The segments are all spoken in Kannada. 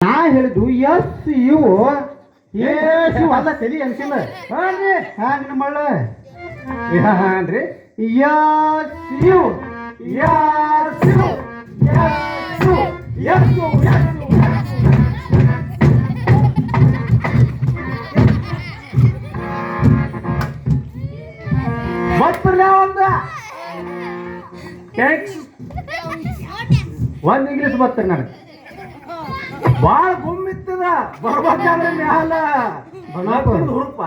ನಾ ಹೇಳಿದ್ದು ಎಸ್ ಇವು. ಎಸ್ ಇವು ಅಲ್ಲ ತಲಿ ಅನ್ಸಿಲ್ಲ ಹಾನ್ರಿ ಹ್ಯಾಂಗ ಮಳ್ಳ ಹಾನ್ರಿ ಎಸ್ ಇವು. ಎಸ್ ಇವು. ಎಸ್ ಎಸ್ ಎಸ್ ಮತ್ತಲ್ಲ ಒಂದ್ ಇಂಗ್ಲೀಷ್ ಬರ್ತಾರೆ ನನಗೆ ಬಾಳ ಗುಮ್ಮಿತ್ತದ. ಬರ್ಬೇಕಾದ್ರೆ ಮ್ಯಾಲ. ಹುರುಪ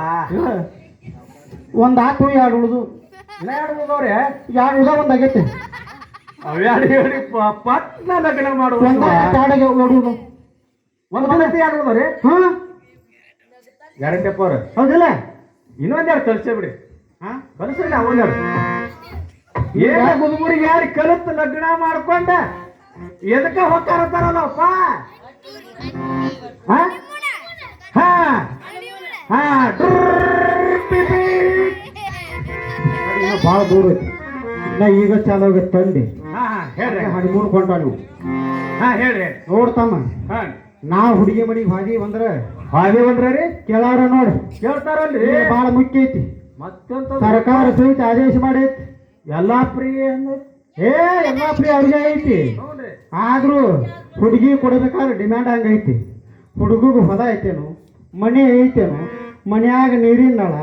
ಒಂದ್ ಹಾಕು ಎರಡು ಉಳ್ದು. ಎರಡು ಉಳಿದವ್ರೆ? ಎರಡು ಉಳ್ದ ಒಂದ್ ಆಗೈತೆ. ಅವ್ಯಾಡ ಹೇಳಿ ಪತ್ನ ಲಗ್ನ ಮಾಡುವ ಒಂದ್ ಕಾಡಿಗೆ ಒಂದು ಬಂದೈತಿ ಎರಡು ಹಾ. ಗ್ಯಾರಂಟಿ ಅವ್ರ. ಹೌದಿಲ್ಲ? ಇನ್ನೊಂದೆರಡು ಕಲ್ಸೇ ಬಿಡಿ. ಹಾ. ಕಲ್ಸ್ರಿ ಅವನ್ನೆರಡು ಏನ ಗುದುಗುರಿಗೆ ಯಾರು ಕಲಿತು ಲಗ್ನ ಮಾಡ್ಕೊಂಡ? ಎದಕ್ಕ ಹೋಗ್ತಾರತ್ತಾರಲ್ಲಪ್ಪ ಭಾಳ ದೂರ ಐತಿ ನಾ ಈಗ ಚಾಲು ಆಗೈತೆ ತಂದೆ. ಹೇಳ್ರಿ. ಹನಿಮೂನ್ ಕೊಂಡ ನೀವು ಹಾ ಹೇಳ್ರಿ ನೋಡ್ತಮ್ಮ ಹಾ. ನಾ ಹುಡುಗಿ ಮನಿಗೆ ಹಾದಿ ಬಂದ್ರ ಹಾಗೆ ಬಂದ್ರಿ ಕೇಳಾರ ನೋಡಿ. ಕೇಳ್ತಾರಲ್ರಿ. ಬಹಳ ಭಾಳ ಮುಖ್ಯ ಐತಿ. ಮತ್ತೆಂತ ಸರ್ಕಾರ ಸಹಿತ ಆದೇಶ ಮಾಡೈತಿ. ಎಲ್ಲಾ ಫ್ರೀ ಏ ಎಲ್ಲಾ ಫ್ರೀ ಅವ್ರಿಗೆ ಐತಿ. ಆದ್ರೂ ಹುಡುಗಿ ಕೊಡ್ಬೇಕಾದ್ರೆ ಡಿಮ್ಯಾಂಡ್ ಹಂಗೈತಿ. ಹುಡುಗಗೂ ಹೊಲ ಐತೇನು ಮನೆ ಐತೇನು ಮನ್ಯಾಗ ನೀರಿನ ನಳ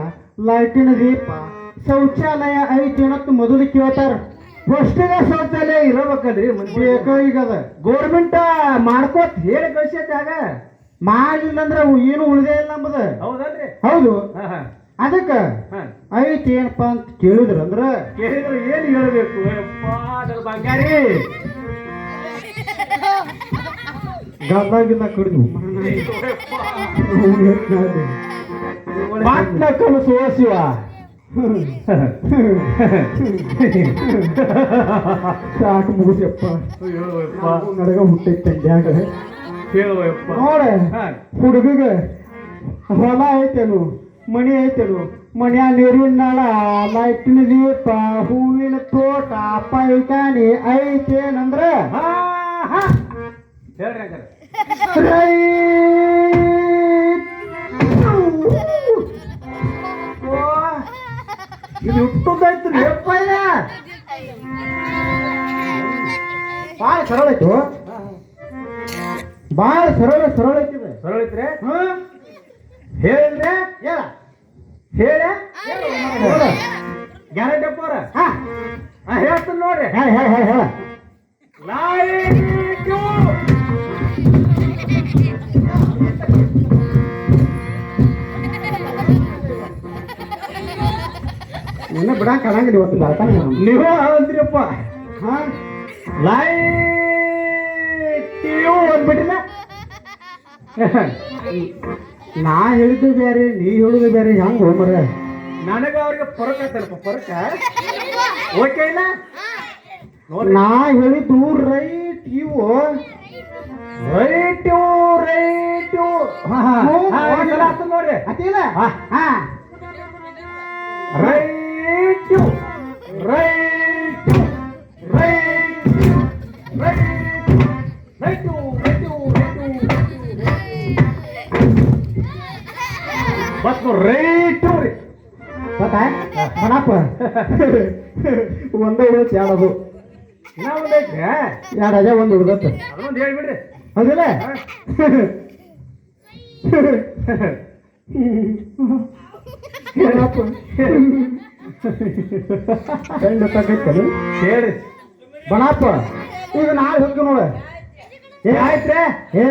ಲೈಟಿನ ದೀಪ ಶೌಚಾಲಯ ಐತೇನತ್ತು ಮೊದಲು ಕೇಳ್ತಾರ. ಫಸ್ಟಿಗೆ ಶೌಚಾಲಯ ಇರಬೇಕಲ್ರಿ ಈಗ ಅದ? ಗೋರ್ಮೆಂಟ್ ಮಾಡ್ಕೋತ ಹೇಳಿ ಕಳ್ಸೈತಾಗ ಮಾಡಿಲ್ಲ ಅಂದ್ರೆ ಅವು ಏನು ಉಳಿದೇ ಇಲ್ಲ ನಮ್ಮದು ಹೌದಲ್ರಿ? ಹೌದು. ಅದಕ್ಕ ಐತಿ ಏನಪ್ಪ ಅಂತ ಕೇಳಿದ್ರ ಅಂದ್ರ ಕೇಳಿದ್ರೆ ಏನ್ ಹೇಳ್ಬೇಕು? ಯಪ್ಪ ಅದ್ರ ಬಂಗಾರಿ ಗದ್ದಾಗಿಲ್ಲ ಕಡಿದು ಪಾಟ್ನ ಕಲಿಸುವ ಶಿವ. ಸಾಕು ಮುಗಿಸಪ್ಪ ನಡಗ ಹುಟ್ಟೈತೆ ಹೇಳುವಪ್ಪ. ನೋಡ ಹುಡುಗಗ ಹೊಲ ಐತೇನು ಮಣಿ ಐತೇನು ಮನ್ಯಾಗ ನೀರಿನ ನಳ ಲೈಟಿನ ದೀಪ ಹೂವಿನ ತೋಟ ಪೈಕಾನಿ ಐತೇನಂದ್ರ ಹಾ ಹಾ. ಹೇಳ್ರಿ ಹಂಗಾರೆ ಇದು ಹುಟ್ಟುದಾಯ್ತು ಯಪ್ಪ. ಭಾಳ ಸರಳ ಐತು ಭಾಳ ಸರಳ ಸರಳ ಐತಿದೆ ಸರಳ ಐತ್ರಿ? ಹಾ? ಹೇಳಿದ್ರೆ ಹೇಳ. ಹೇಳ. ಗ್ಯಾರಂಟಿ ಅಪ್ಪ ಅವ್ರ? ಹಾ. ಹೇಳ್ತೀನಿ ನೋಡ್ರಿ. ಹೇಳ ಹೇಳ ಹೇಳ ಹೇಳ. ನಿನ್ನ ಬಿಡಾಕ ಆಗಂಗಿಲ್ಲ ಇವತ್ತು ಬರ್ತಾನೆ ನೀವು ಅಂದ್ರಿಯಪ್ಪ ಹಾ? ಲೈಟಿಯು ಅಂದ್ಬಿಟ್ಟಿಲ್ಲ ನಾ ಹೇಳಿದ್ದು ಬೇರೆ ನೀ ಹೇಳುದು ಬೇರೆ ಹೆಂಗ್ ಹೋಮರ ನನಗ ಅವ್ರಿಗೆ ಪರಕ ಐತಲ್ಪ ಪರಕ? ಓಕೆ ಇಲ್ಲ ನಾ ಹೇಳಿದ್ದು ರೈಟ್ ಇವು. Right right. ನೋಡ್ರಿ. ಅತಿಲ್ಲ right right right right right right. Bus right ರೀ. ಗೊತ್ತಾ? ಬಣಪ್ಪ ಒಂದೇ ಹೇಳ್ತಿ ಎರಡದು ಇನ್ನ ಒಂದ್ ಐತ್ರಿ ಎರಡು ಅಜ ಒಂದು ಉಳ್ದತ್ತ ಅದೊಂದು ಹೇಳ್ಬಿಡ್ರಿ. ಹೌದಿಲ್ಲ? ಹೇಳ್ರಿ ಬಣಪ್ಪ ಈಗ ನಾಳೆ ಹೋಗ್ತೀವಿ ನೋಡ. ಏ ಆಯ್ತ್ರೆ? ಏ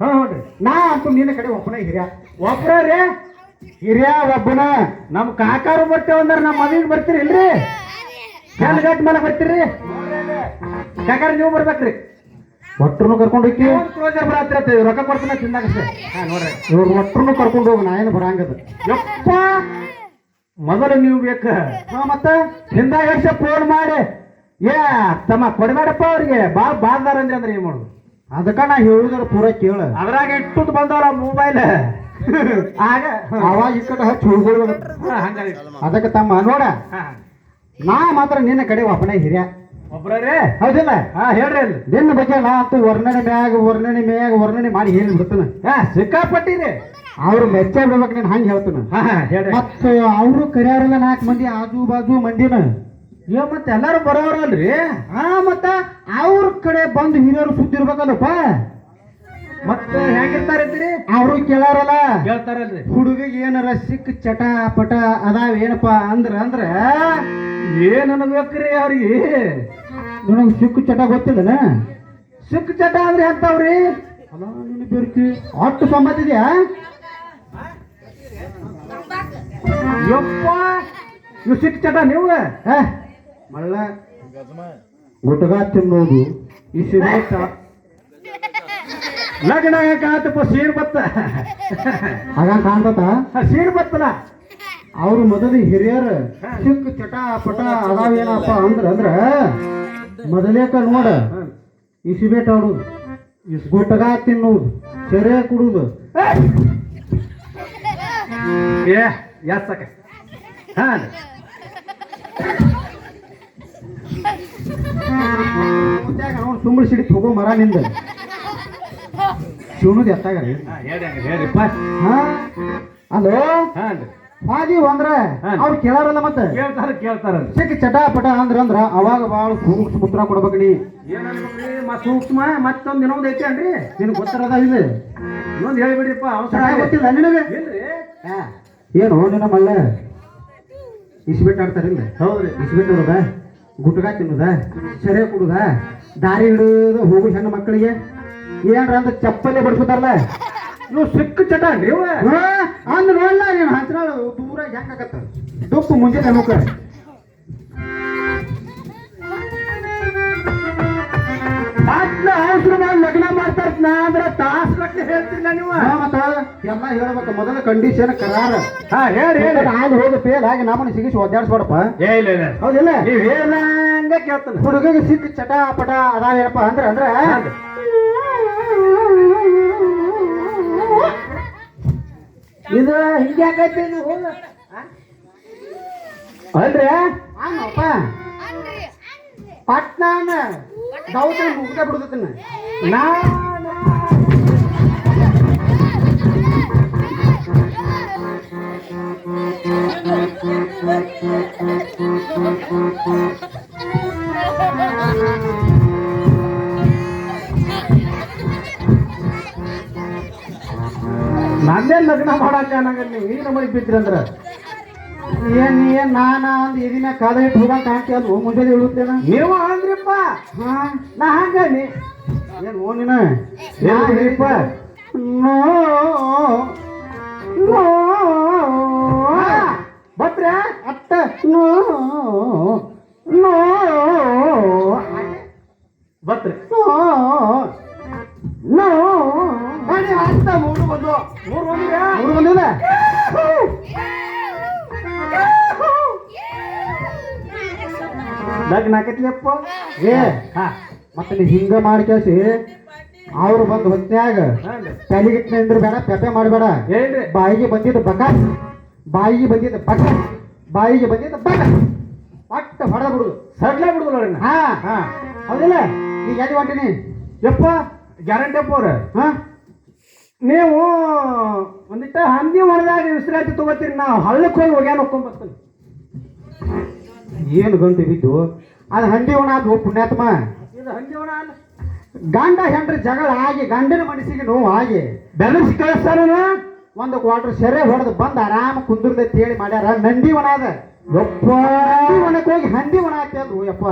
ಹಾ ಹ್ಞೂ ನಾ ಅಂತೂ ನಿನ್ನ ಕಡೆ ಒಬ್ಬನ ಹಿರಿಯ. ಒಬ್ಬರ ರೀ? ಹಿರಿಯ ಒಬ್ಬನ. ನಮ್ ಕಾಕಾರು ಬರ್ತೇವೆ ಅಂದ್ರ ನಮ್ಮ ಮನೆಗೆ ಬರ್ತೀರಿ ಇಲ್ರಿ? ಗಂಟ್ ಮೇಲೆ ಬರ್ತೀರಿ? ಕಾಕಾರ ನೀವು ಬರ್ಬೇಕ್ರಿ. ಒಟ್ಟರು ಕರ್ಕೊಂಡು ಹೋಗಿ ಒಂದ್ ಕ್ಲೋಸರ್ ಬರತ್ತೆ ರೊಕ್ಕ ಕೊಡ್ತೀನಿ ತಿಂದಾಗ ಹಾ ನೋಡ್ರಿ. ಇವ್ರ ಒಟ್ಟರು ಕರ್ಕೊಂಡು ಹೋಗಿ ನಾ ಏನು ಬರಂಗದ ಯಪ್ಪ! ಮೊದಲು ನೀವು ಬೇಕ. ಹಾ ಮತ್ತ? ಹಿಂದಾಗ ವರ್ಷ ಫೋನ್ ಮಾಡಿ? ಏ ತಮ್ಮ ಕೊಡಬೇಡಪ್ಪ ಅವ್ರಿಗೆ. ಬಾ ಬಾರ್ದಾರ ಅಂದ್ರೆ ಅಂದ್ರೆ ಏನ್ ಮಾಡುದು? ಅದಕ್ಕ ನಾ ಹೇಳುದ್ರ ಪೂರ ಕೇಳ. ಅದ್ರಾಗ ಇಟ್ಟು ಬಂದವ್ರ ಮೊಬೈಲ್ ಆಗ ಅವಾಗ ಕಡೆ ಹಚ್ಚಿ ಹುಡುಗರು ಅದಕ್ಕೆ ತಮ್ಮ ನೋಡ. ಹಾ. ನಾ ಮಾತ್ರ ನಿನ್ನ ಕಡೆ ಒಬ್ಬನೇ ಹಿರಿಯ. ಒಬ್ರೇ ಹೌದಿಲ್ಲ. ಹಾ ಹೇಳ್ರಿ ಅಲ್ಲಿ. ನಿನ್ನ ಬಗ್ಗೆ ನಾ ಅಂತೂ ವರ್ಣನೆ ಮ್ಯಾಗ ವರ್ಣನೆ ಮ್ಯಾಗ ವರ್ಣನೆ ಮಾಡಿ ಹೇಳಿ ಬಿಡ್ತಾನ ಹಾ ಸಿಕ್ಕಾಪಟ್ಟಿರಿ. ಅವ್ರು ಮೆಚ್ಚ ಬಿಡ್ಬೇಕು ನೀನು ಹಂಗೆ ಹೇಳ್ತಾನ. ಹಾ ಹೇಳ್ರಿ. ಮತ್ತು ಅವರು ಕರಿಯಾರಲ್ಲ ನಾಲ್ಕು ಮಂದಿ ಆಜು ಬಾಜು ಮಂದಿನ. ಏ ಮತ್ತೆ ಎಲ್ಲಾರು ಬರೋರಲ್ರಿ ಹಾ ಮತ್ತ ಅವ್ರ ಕಡೆ ಬಂದು ಹಿರಿಯರು ಸುದ್ದಿರ್ಬೇಕಲ್ಲಪ್ಪ. ಮತ್ತೆ ಹೆಂಗಿರ್ತಾರಿದ್ರಿ ಅವರು ಕೇಳಾರಲ್ಲ. ಹೇಳ್ತಾರಲ್ರಿ ಹುಡುಗಿಗೆ ಏನಾರ ಸಿಕ್ಕ ಚಟ ಪಟ ಅದಾವ ಏನಪ್ಪ ಅಂದ್ರ ಅಂದ್ರ ಏನ್ ಅನ್ಬೇಕ್ರಿ ಅವ್ರಿಗೆ? ನಿನಗ್ ಸಿಕ್ಕು ಚಟ ಗೊತ್ತಿಲ್ಲನ? ಸಿಕ್ಕು ಚಟ ಅಂದ್ರೆ ಎಂತವ್ರಿ ಅಲ್ಲ ನಿನ್ನ ಬೇರ್ಕಿ. ಅಷ್ಟು ಸಂಬಂಧ ಇದೆಯಾ? ಯಪ್ಪ ಇವ್ ಸಿಕ್ಕು ಚಟ ನೀವು? ಮಳ್ಳ ಗುಟ್ಗ ತಿನ್ನೋದು ಈ ಸಿಗರೇಟ್ ಲಗ್ನ ಕಾತಪ್ಪ ಸೀರ್ ಬತ್ತ. ಆಗ ಕಾಣ್ತತ? ಸೀರ್ ಬತ್ತಲ್ಲ. ಅವ್ರ ಮೊದಲು ಹಿರಿಯರು ಸಿಕ್ಕು ಚಟ ಪಟ ಅದಾವೇನಪ್ಪ ಅಂದ್ರ ಅಂದ್ರ ಮೊದಲೇಕ ನೋಡ ಇಸಿಬೇಟ್ ಆಡುದು ಗುಟ್ಟಗ ತಿನ್ನುವುದು ಸೆರೆ ಕುಡುದು. ಏ! ಯಾಸಕ ಹಾ. ಅವ್ನು ಸುಮ್ಮನೆ ಸಿಡಿ ಹೋಗೋ ಮರ ನಿಂದ. ಶಿವನದ ಎತ್ತಾಗ ಹೇಳಿ ಹಂಗ ಹೇಳ್ರಿಪ್ಪ ಹಾ. ಅಲೋ? ಹಾ ಹಾದಿ ಅಂದ್ರ. ಅವ್ರು ಕೇಳಾರಲ್ಲ ಮತ್ತೆ? ಕೇಳ್ತಾರ ಕೇಳ್ತಾರ ಸಿಕ್ಕ ಚಟ ಪಟ ಅಂದ್ರ ಅಂದ್ರ ಅವಾಗ ಬಾಳ ಸೂಕ್ಷ್ಮ ಉತ್ತರ ಕೊಡ್ಬೇಕು ನೀ. ಮತ್ ಸೂಕ್ಷ್ಮ ಮತ್ತೊಂದ್ ಇನ್ನೊಂದ್ ಐತಿ ಅನ್ರಿ ನಿನಗೆ ಗೊತ್ತಿರದ ಇದು? ಇನ್ನೊಂದ್ ಹೇಳ್ಬಿಡ್ರಿಪ್ಪ ಅವಸರ ಗೊತ್ತಿಲ್ಲ ನಿನಗೆ. ಏನು ನಿನ್ನ ಮಳ್ಳ? ಇಸ್ಬಿಟ್ಟು ಆಡ್ತಾರಿಲ್ಲ ಹೌದ್ರಿ. ಇಸ್ಬಿಟ್ಟು ಇರೋದ? ಗುಟ್ಗ ತಿನ್ನೋದ? ಸೆರೆ ಕುಡುದ? ದಾರಿ ಹಿಡಿದು ಹೋಗು ಹೆಣ್ಣು ಮಕ್ಕಳಿಗೆ. ಏನ್ರ ಅಂದ್ರೆ ಚಪ್ಪಲಿ ಬಡಿಸ್ತಾರಲ್ಲ ನೀವು ಸಿಕ್ಕ ಚಟ ಅನ್ರಿ ಇವ? ಅಂದ್ ನೋಡ್ಲ ನೀನು ಹತ್ರ ದೂರ ಹೆಂಗಾಗತ್ತ ದುಪ್ಪು ಮುಂಜಾನೆ ಮುಖ ಮಾತ್ನ ಅವಸರ ಮಾಡಿ ಲಗ್ನ ಮಾಡ್ತಾರ ನಾ ಅಂದ್ರೆ ತಾಸ್ ಗಟ್ಲೆ ಹೇಳ್ತಿಲ್ಲ ನೀವು ಮತ್ತ ಎಲ್ಲ ಹೇಳ್ಬೇಕು ಮೊದಲ ಕಂಡೀಷನ್ ಕರಾರ. ಹಾ ಹೇಳಿ ಹೇಳಿ. ಅಲ್ಲಿ ಹೋಗಿ ಫೇಲ್ ಆಗಿ ನಮ್ಮನ್ನ ಸಿಗಿಸಿ ಒದ್ದಾಡ್ಸ್ಬೇಡಪ್ಪ. ಏ ಇಲ್ಲ ಇಲ್ಲ. ಹೌದಿಲ್ಲ? ನೀವ್ ಹೇಳಂಗ ಕೇಳ್ತಾನೆ. ಹುಡುಗಿಗೆ ಸಿಕ್ಕ ಚಟ ಪಟ ಅದಾವೇನಪ್ಪ ಅಂದ್ರೆ ಅಂದ್ರ ಇದು ಹಿಂಗ್ಯಾಕೈತಿ ಇದು? ಹೋಗ ಅಲ್ರಿ? ಹಂಗಪ್ಪ ಪಟ್ನಾನ ದೌತ ಮುಗ್ದ ಬಿಡುದನ್ನ ನಾ ನಂದೇ ಲಗ್ನ ಮಾಡಾಕ ನಂಗೆ ನೀವು ಈ ನಮಗೆ ಬಿದ್ರಂದ್ರ ಏನ್ ಏನ್ ನಾನ ಅಂದ್ ಇದನ್ನ ಕಾಲ ಇಟ್ಟು ಹೋಗಕ್ ಹಾಕಿ ಅಲ್ವ? ಮುಂಜಾನೆ ಹೇಳುತ್ತೇನ? ನೀವು ಅಂದ್ರಿಪ್ಪ. ಹಾ ನಾ ಹಂಗನಿ. ಏನ್ ಓ ನೀನ? ಏನ್ ಹೇಳಿಪ್ಪ? No no. ಬತ್ರ ಅತ್ತ ನೋ ನೋ. ಲಗ್ನ ಆಕೈತ್ಲಿಯಪ್ಪ ಏ ಹಾ ಮತ್ತೆ ನೀ ಹಿಂಗ ಮಾಡ್ಕೇಸಿ ಅವ್ರು ಬಂದು ಹೊತ್ನ್ಯಾಗ. ತಲೆಗಿಟ್ನ ನಿಂದ್ರ ಬೇಡ ಪೆಪೆ ಮಾಡಬೇಡ. ಬಾಯಿಗೆ ಬಂದಿದ್ದ ಬಕ ಬಾಯಿಗೆ ಬಂದಿದ್ದ ಬಕ ಬಾಯಿಗೆ ಬಂದಿದ್ದ ಬಕ. ಪಟ್ಟ ಹೊಡೆದ ಬಿಡುದು. ಸಡ್ಲ ಬಿಡುದು ನೋಡಿ ಹಾ ಹಾ. ಹೌದಿಲ್ಲ? ಈಗ ಎಲ್ಲಿ ಹೊಂಟಿನಿ? ಯಪ್ಪ ಗ್ಯಾರಂಟಿ ಅಪ್ಪ ಅವ್ರ. ಹಾ? ನೀವು ಒಂದಿಟ್ಟ ಹಂದಿ ಹೊಡೆದಾಗ ವಿಶ್ರಾಂತಿ ತಗೋತೀರಿ ನಾವು ಹಳ್ಳಕ್ಕೆ ಹೋಗಿ ಹೋಗ್ಯಾನ ಹೋಗ್ಕೊಂಡ್ ಬರ್ತೀನಿ. ಏನು ಗಂಟು ಬಿದ್ದು? ಅದು ಹಂಡಿ ಒಣ ಅದು ಪುಣ್ಯಾತ್ಮ. ಇದು ಗಂಡ ಹೆಂಡ್ರಿ ಜಗಳ ಆಗಿ ಗಂಡನ ಮನಸ್ಸಿಗೆ ನೋವು ಆಗಿ ಬೆದರಿಸಿ ಕಳಿಸ್ತಾರ ಒಂದು ಕ್ವಾರ್ಟರ್ ಸೆರೆ ಹೊಡೆದು ಬಂದು ಆರಾಮ ಕುಂದಿರ್ತೈತಿ ಹೇಳಿ ಮಾಡ್ಯಾರ. ನಂದಿ ಒಣ ಅದ. ಯಪ್ಪ. ಒಣಕ್ಕೆ ಹೋಗಿ ಹಂದಿ ಒಣ ಆಯ್ತು ಅದು ಯಪ್ಪ?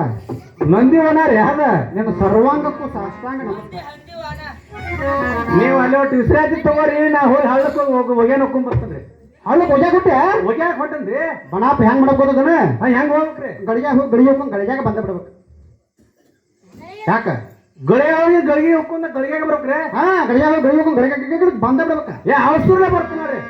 ನಂದಿ ಒಣ ರೀ ಅದ. ನಿನ್ನ ಸರ್ವಾಂಗಕ್ಕೂ ಸಾಷ್ಟಾಂಗ ನೀವು ಅಲ್ಲಿ ಒಟ್ಟು ವಿಶ್ರಾಂತಿ ತಗೋರಿ ನಾ ಹೋಗಿ ಹಳ್ಳಕ್ಕೆ ಹೋಗಿ ಹೋಗೇನು ಹೋಗ್ಯಾನ ಅವಳು ಕೊಜ ಕೊಟ್ಟೆ ಹೋಗ್ಯಾಕ ಹೊಟ್ಟನ್ರಿ ಬಣಾಪ ಹೆಂಗ್ ಮಾಡಕ್ ಅದನ್ನ ಹಾ ಹೆಂಗ್ ಹೋಗ್ಬೇಕ್ರಿ? ಗಡಿಯಾಗ ಹೋಗಿ ಗಡಿ ಹೋಗ್ಕೊಂಡು ಗಡಿಯಾಗ ಬಂದ ಬಿಡ್ಬೇಕು. ಯಾಕ? ಗಳಿಗೆ ಹೋಗಿ ಗಳಿಗೆ ಹೋಗ್ಕೊಂಡ ಗಳಿಗ್ಯಾಗ ಬರ್ಬೇಕ್ರಿ. ಹಾ ಗಡಿಯಾಗ ಗಡಿ ಹೋಗ್ಕೊಂಡು ಗಡಿಗೆ ಬಂದ ಬಿಡ್ಬೇಕ. ಏ ಅವಸೂರ್ಲೆ ಬರ್ತೀನಿ ನೋಡ್ರಿ.